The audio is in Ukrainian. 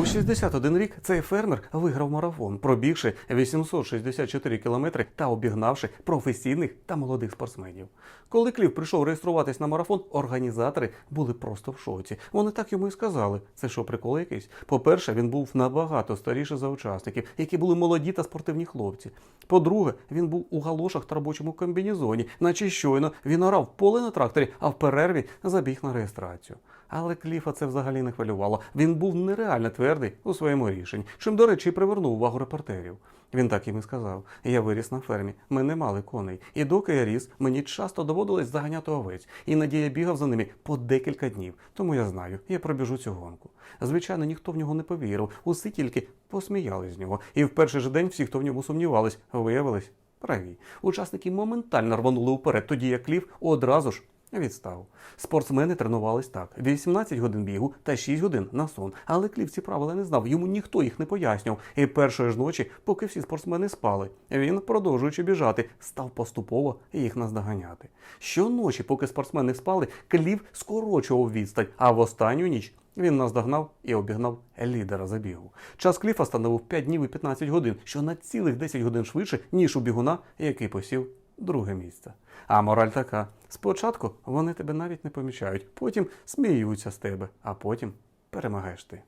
У 61 рік цей фермер виграв марафон, пробігши 864 кілометри та обігнавши професійних та молодих спортсменів. Коли Клів прийшов реєструватись на марафон, організатори були просто в шоці. Вони так йому і сказали: це що, прикол якийсь? По-перше, він був набагато старіший за учасників, які були молоді та спортивні хлопці. По-друге, він був у галошах та робочому комбінезоні, наче щойно він орав поле на тракторі, а в перерві забіг на реєстрацію. Але Кліфа це взагалі не хвилювало. Він був нереально твердий у своєму рішенні, чим, до речі, і привернув увагу репортерів. Він так їм і сказав: я виріс на фермі, ми не мали коней. І доки я ріс, мені часто доводилось заганяти овець. Іноді я бігав за ними по декілька днів. Тому я знаю, я пробіжу цю гонку. Звичайно, ніхто в нього не повірив, усі тільки посміяли з нього. І в перший же день всі, хто в ньому сумнівались, виявились праві. Учасники моментально рванули вперед, тоді як Кліф одразу ж Відстав. Спортсмени тренувались так: 18 годин бігу та 6 годин на сон. Але Клів ці правила не знав, йому ніхто їх не пояснював. І першої ж ночі, поки всі спортсмени спали, він, продовжуючи біжати, став поступово їх наздоганяти. Щоночі, поки спортсмени спали, Клів скорочував відстань, а в останню ніч він наздогнав і обігнав лідера забігу. Час Кліфа становив 5 днів і 15 годин, що на цілих 10 годин швидше, ніж у бігуна, який посів друге місце. А мораль така: спочатку вони тебе навіть не помічають, потім сміються з тебе, а потім перемагаєш ти.